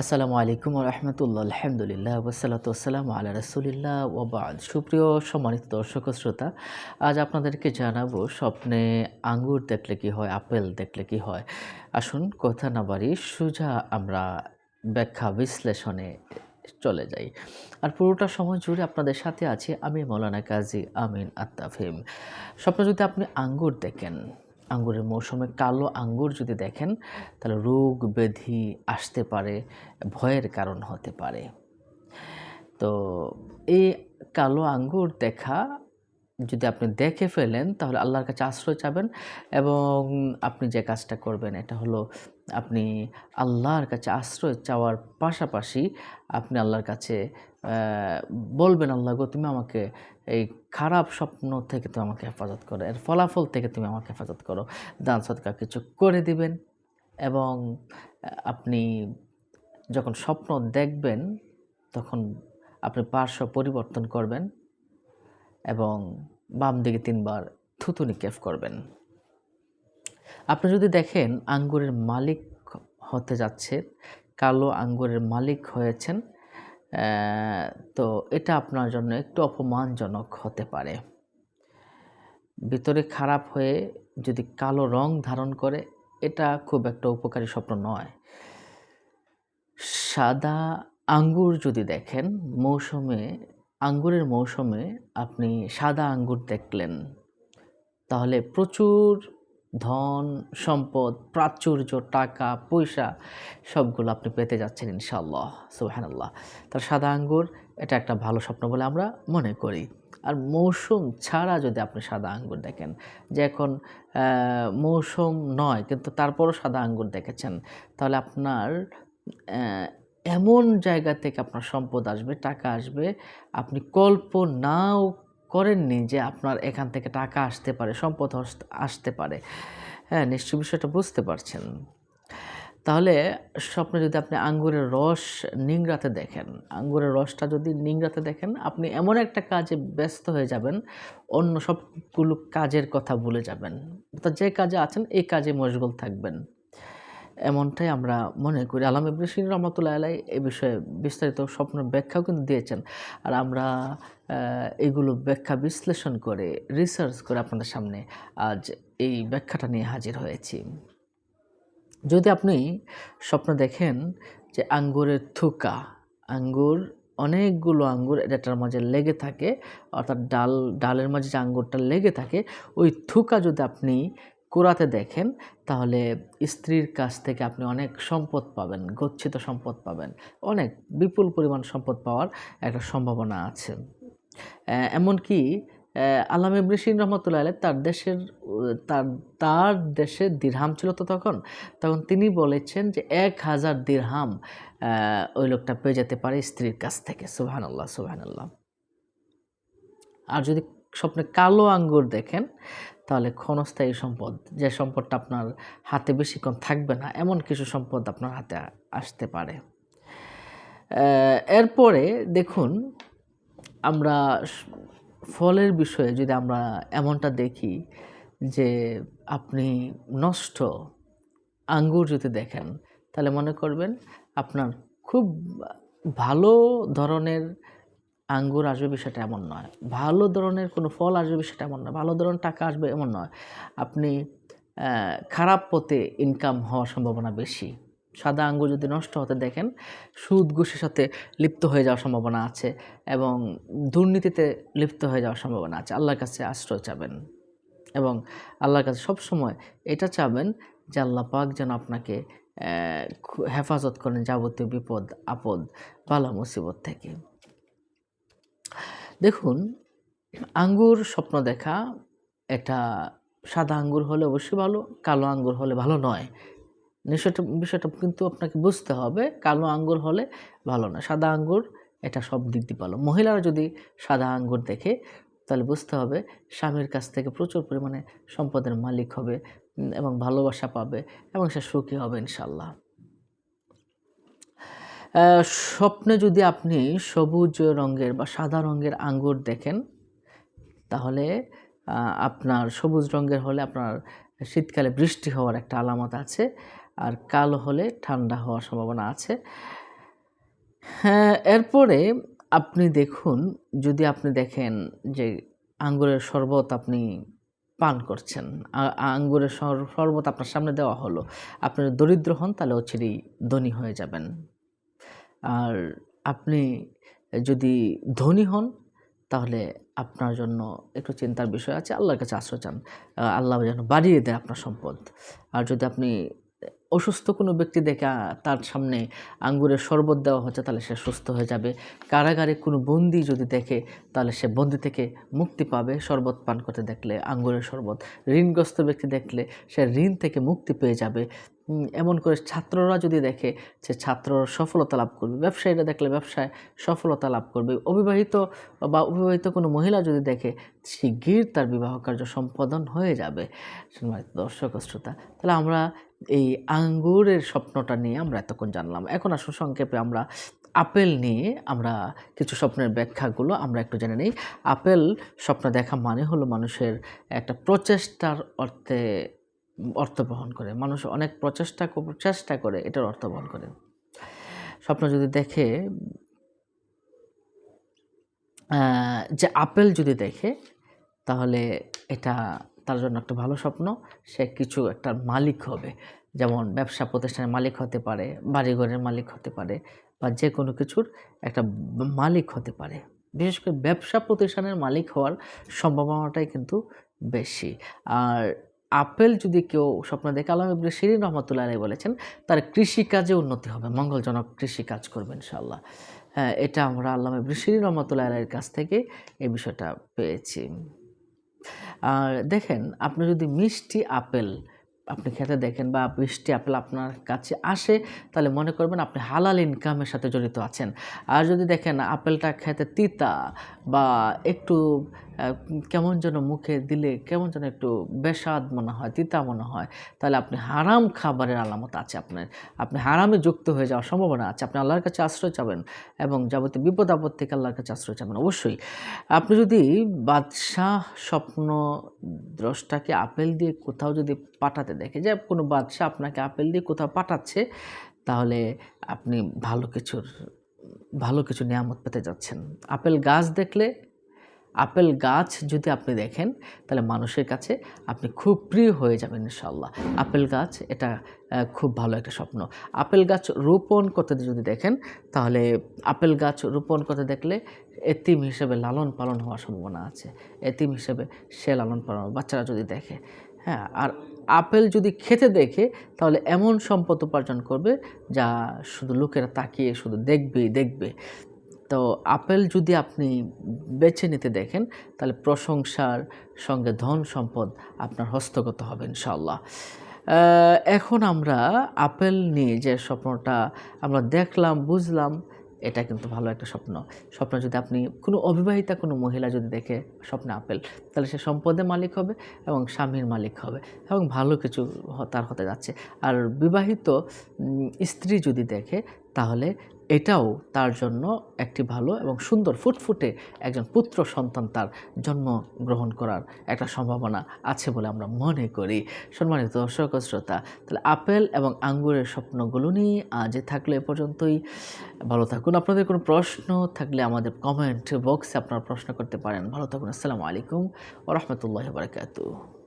আসসালামু আলাইকুম রহমতুল্লাহ আলহামদুলিল্লাহ ওসালাত ওসালাম আল্লাহ রসুলিল্লাহ ওবাদ সুপ্রিয় সম্মানিত দর্শক শ্রোতা, আজ আপনাদেরকে জানাব স্বপ্নে আঙ্গুর দেখলে কি হয়, আপেল দেখলে কি হয়। আসুন কথা না বাড়ি সোজা আমরা ব্যাখ্যা বিশ্লেষণে চলে যাই। আর পুরোটা সময় জুড়ে আপনাদের সাথে আছি আমি মৌলানা কাজী আমিন আত্তাফিম। স্বপ্নে যদি আপনি আঙ্গুর দেখেন আঙ্গুরের মৌসুমে কালো আঙ্গুর যদি দেখেন, তাহলে রোগ ব্যাধি আসতে পারে, ভয়ের কারণ হতে পারে। তো এই কালো আঙ্গুর দেখা যদি আপনি দেখে ফেলেন, তাহলে আল্লাহর কাছে আশ্রয় চাবেন এবং আপনি যে কাজটা করবেন, এটা হলো আপনি আল্লাহর কাছে আশ্রয় চাওয়ার পাশাপাশি আপনি আল্লাহর কাছে বলবেন, আল্লাহ গো, তুমি আমাকে এই খারাপ স্বপ্ন থেকে তুমি আমাকে হেফাজত করো। এর ফলাফল থেকে তুমি আমাকে হেফাজত করো। দান সদকা কিছু করে দিবেন। এবং আপনি যখন স্বপ্ন দেখবেন, তখন আপনি পার্শ্ব পরিবর্তন করবেন এবং বাম দিকে তিনবার থুতু নিক্ষেপ করবেন। আপনি যদি দেখেন আঙ্গুরের মালিক হতে যাচ্ছে, কালো আঙ্গুরের মালিক হয়েছেন তো এটা আপনার জন্য একটু অপমানজনক হতে পারে। ভিতরে খারাপ হয়ে যদি কালো রং ধারণ করে, এটা খুব একটা উপকারী স্বপ্ন নয়। সাদা আঙ্গুর যদি দেখেন, মৌসুমে, আঙ্গুরের মৌসুমে আপনি সাদা আঙ্গুর দেখলেন, তাহলে প্রচুর ধন, সম্পদ, প্রাচুর্য, টাকা, পয়সা সবগুলো আপনি পেতে যাচ্ছেন ইনশাল্লাহ সুবাহানাল্লাহ। তার সাদা আঙ্গুর, এটা একটা ভালো স্বপ্ন বলে আমরা মনে করি। আর মৌসুম ছাড়া যদি আপনি সাদা আঙ্গুর দেখেন, যে এখন মৌসুম নয়, কিন্তু তারপরও সাদা আঙ্গুর দেখেছেন, তাহলে আপনার এমন জায়গা থেকে আপনার সম্পদ আসবে, টাকা আসবে, আপনি কল্পনাও করেননি যে আপনার এখান থেকে টাকা আসতে পারে, সম্পদ আসতে পারে। হ্যাঁ নিশ্চয় বিষয়টা বুঝতে পারছেন। তাহলে স্বপ্নে যদি আপনি আঙ্গুরের রস নিংড়াতে দেখেন, আঙ্গুরের রসটা যদি নিংড়াতে দেখেন, আপনি এমন একটা কাজে ব্যস্ত হয়ে যাবেন, অন্য সবগুলো কাজের কথা ভুলে যাবেন। অর্থাৎ যে কাজে আছেন, এই কাজে মশগুল থাকবেন। এমনটাই আমরা মনে করি। আলাম ইবরিসিন রহমতুল্লাহ আলাই এ বিষয়ে বিস্তারিত স্বপ্ন ব্যাখ্যাও কিন্তু দিয়েছেন। আর আমরা এগুলো ব্যাখ্যা বিশ্লেষণ করে রিসার্চ করে আপনাদের সামনে আজ এই ব্যাখ্যাটা নিয়ে হাজির হয়েছি। যদি আপনি স্বপ্ন দেখেন যে আঙ্গুরের থুকা, আঙ্গুর, অনেকগুলো আঙ্গুর এটার মাঝে লেগে থাকে, অর্থাৎ ডাল, ডালের মাঝে যে আঙ্গুরটা লেগে থাকে, ওই থুকা যদি আপনি কুড়াতে দেখেন তাহলে স্ত্রীর কাছ থেকে আপনি অনেক সম্পদ পাবেন গচ্ছিত সম্পদ পাবেন। অনেক বিপুল পরিমাণ সম্পদ পাওয়ার একটা সম্ভাবনা আছে। এমনকি আহ, আল্লামা ইবরিসিন রহমতুল্লাহ আলাইহ তার দেশের তার তার দেশে দিরহাম ছিল তো তখন তখন তিনি বলেছেন যে এক হাজার দিরহাম ওই লোকটা পেয়ে যেতে পারে স্ত্রীর কাছ থেকে। সুবহান আল্লাহ সুবহান আল্লাহ আর যদি স্বপ্নে কালো আঙ্গুর দেখেন তাহলে ক্ষণস্থায়ী সম্পদ, যে সম্পদটা আপনার হাতে বেশিক্ষণ থাকবে না, এমন কিছু সম্পদ আপনার হাতে আসতে পারে। এরপরে দেখুন, আমরা ফলের বিষয়ে যদি আমরা এমনটা দেখি যে আপনি নষ্ট আঙ্গুর যদি দেখেন, তাহলে মনে করবেন আপনার খুব ভালো ধরনের আঙ্গুর আসবে বিষয়টা এমন নয়। ভালো ধরনের কোনো ফল আসবে বিষয়টা এমন নয়। ভালো ধরনের টাকা আসবে এমন নয়। আপনি খারাপ পথে ইনকাম হওয়ার সম্ভাবনা বেশি। সাদা আঙ্গুর যদি নষ্ট হতে দেখেন, সুদ ঘুষের সাথে লিপ্ত হয়ে যাওয়ার সম্ভাবনা আছে এবং দুর্নীতিতে লিপ্ত হয়ে যাওয়ার সম্ভাবনা আছে। আল্লাহর কাছে আশ্রয় চাবেন এবং আল্লাহর কাছে সব সময় এটা চাবেন যে আল্লাহ পাক যেন আপনাকে হেফাজত করেন যাবতীয় বিপদ, আপদ, বালা মুসিবত থেকে। দেখুন, আঙ্গুর স্বপ্ন দেখা এটা সাদা আঙ্গুর হলে অবশ্যই ভালো, কালো আঙ্গুর হলে ভালো নয়। বিষয়টা বিষয়টা কিন্তু আপনাকে বুঝতে হবে, কালো আঙ্গুর হলে ভালো না সাদা আঙ্গুর এটা সব দিক দিয়ে ভালো। মহিলারা যদি সাদা আঙ্গুর দেখে, তাহলে বুঝতে হবে স্বামীর কাছ থেকে প্রচুর পরিমাণে সম্পদের মালিক হবে এবং ভালোবাসা পাবে, এবং সে সুখী হবে ইনশাল্লাহ স্বপ্নে যদি আপনি সবুজ রঙের বা সাদা রঙের আঙ্গুর দেখেন তাহলে আপনার সবুজ রঙের হলে আপনার শীতকালে বৃষ্টি হওয়ার একটা আলামত আছে আর কালো হলে ঠান্ডা হওয়ার সম্ভাবনা আছে হ্যাঁ, এরপরে আপনি দেখুন যদি আপনি দেখেন যে আঙ্গুরের শরবত আপনি পান করছেন। আঙ্গুরের শরবত আপনার সামনে দেওয়া হলো। আপনি দরিদ্র হন তাহলে অচিরেই ধনী হয়ে যাবেন। আর আপনি যদি ধনী হন, তাহলে আপনার জন্য একটু চিন্তার বিষয় আছে। আল্লাহর কাছে আশ্রয় চান। আল্লাহ যেন বাড়িয়ে দেয় আপনার সম্পদ। আর যদি আপনি অসুস্থ কোনো ব্যক্তি দেখে তার সামনে আঙ্গুরের শরবত দেওয়া হচ্ছে তাহলে সে সুস্থ হয়ে যাবে। কারাগারে কোনো বন্দি যদি দেখে তাহলে সে বন্দি থেকে মুক্তি পাবে শরবত পান করতে দেখলে, আঙ্গুরের শরবত। ঋণগ্রস্ত ব্যক্তি দেখলে সে ঋণ থেকে মুক্তি পেয়ে যাবে। এমন করে ছাত্ররা যদি দেখে সে ছাত্র সফলতা লাভ করবে। ব্যবসায়ীরা দেখলে ব্যবসায় সফলতা লাভ করবে। অবিবাহিত বা অবিবাহিত কোনো মহিলা যদি দেখে শিগগির তার বিবাহ কার্য সম্পাদন হয়ে যাবে। দর্শক শ্রোতা, তাহলে আমরা এই আঙ্গুরের স্বপ্নটা নিয়ে আমরা এতক্ষণ জানলাম। এখন আসুন সংক্ষেপে আমরা আপেল নিয়ে আমরা কিছু স্বপ্নের ব্যাখ্যাগুলো আমরা একটু জেনে নেই। আপেল স্বপ্ন দেখা মানে হলো মানুষের একটা প্রচেষ্টার অর্থে অর্থ বহন করে। মানুষ অনেক প্রচেষ্টা চেষ্টা করে এটার অর্থ বহন করে। স্বপ্ন যদি দেখে যে আপেল যদি দেখে, তাহলে এটা তার জন্য একটা ভালো স্বপ্ন। সে কিছু একটা মালিক হবে। যেমন ব্যবসা প্রতিষ্ঠানের মালিক হতে পারে, বাড়িঘরের মালিক হতে পারে বা যে কোনো কিছুর একটা মালিক হতে পারে। বিশেষ করে ব্যবসা প্রতিষ্ঠানের মালিক হওয়ার সম্ভাবনাটাই কিন্তু বেশি। আর আপেল যদি কেউ স্বপ্ন দেখে আল্লামা ইবনে শিরিন রহমাতুল্লাহ আলাইহি বলেছেন তার কৃষিকাজে উন্নতি হবে। মঙ্গলজনক কৃষিকাজ করবে ইনশাআল্লাহ। হ্যাঁ, এটা আমরা আল্লাহ ইবনে শিরিন রহমাতুল্লাহ আলাইহির কাছ থেকে এই বিষয়টা পেয়েছি। আর দেখেন, আপনি যদি মিষ্টি আপেল, আপনি খেতে দেখেন বা মিষ্টি আপেল আপনার কাছে আসে, তাহলে মনে করবেন আপনি হালাল ইনকামের সাথে জড়িত আছেন। আর যদি দেখেন আপেলটা খেতে তিতা বা একটু কেমন যেন মুখে দিলে কেমন যেন একটু বেস্বাদ মনে হয়, তিতা মনে হয়, তাহলে আপনি হারাম খাবারের আলামত আছে আপনার। আপনি হারামে যুক্ত হয়ে যাওয়ার সম্ভাবনা আছে। আপনি আল্লাহর কাছে আশ্রয় চাবেন এবং যাবতীয় বিপদ আপদ থেকে আল্লাহর কাছে আশ্রয় চাবেন অবশ্যই। আপনি যদি বাদশাহ স্বপ্ন দ্রষ্টাকে আপেল দিয়ে কোথাও যদি পাঠাতে দেখে যে কোনো বাদশাহ আপনাকে আপেল দিয়ে কোথাও পাঠাচ্ছে তাহলে আপনি ভালো কিছুর ভালো কিছু নেয়ামত পেতে যাচ্ছেন। আপেল গাছ দেখলে আপেল গাছ যদি আপনি দেখেন তাহলে মানুষের কাছে আপনি খুব প্রিয় হয়ে যাবেন ইনশাল্লাহ আপেল গাছ এটা খুব ভালো একটা স্বপ্ন। আপেল গাছ রোপণ করতে যদি দেখেন তাহলে আপেল গাছ রোপণ করতে দেখলে এতিম হিসেবে লালন-পালন হওয়ার সম্ভাবনা আছে। এতিম হিসেবে সে লালন-পালন বাচ্চারা যদি দেখে, হ্যাঁ? আর আপেল যদি খেতে দেখে তাহলে এমন সম্পদ উপার্জন করবে যা শুধু লোকেরা তাকিয়ে শুধু দেখবেই দেখবে। তো আপেল যদি আপনি বেছে নিতে দেখেন তাহলে প্রশংসার সঙ্গে ধন সম্পদ আপনার হস্তগত হবে ইনশাআল্লাহ। আ এখন আমরা আপেল নিয়ে যে স্বপ্নটা আমরা দেখলাম, বুঝলাম এটা কিন্তু ভালো একটা স্বপ্ন। স্বপ্ন যদি আপনি কোনো অবিবাহিতা কোনো মহিলা যদি দেখে স্বপ্নে আপেল তাহলে সে সম্পদের মালিক হবে এবং স্বামীর মালিক হবে এবং ভালো কিছু তার হতে যাচ্ছে। আর বিবাহিত স্ত্রী যদি দেখে তাহলে এটাও তার জন্য একটি ভালো এবং সুন্দর ফুটফুটে একজন পুত্র সন্তান তার জন্ম গ্রহণ করার একটা সম্ভাবনা আছে বলে আমরা মনে করি। সম্মানিত দর্শক শ্রোতা, তাহলে আপেল এবং আঙ্গুরের স্বপ্নগুলো নিয়ে আজ থাকলে এ পর্যন্তই। ভালো থাকুন। আপনাদের কোনো প্রশ্ন থাকলে আমাদের কমেন্ট বক্সে আপনারা প্রশ্ন করতে পারেন। ভালো থাকুন। আসসালামু আলাইকুম ওয়া রাহমাতুল্লাহি ওয়া বারাকাতুহু।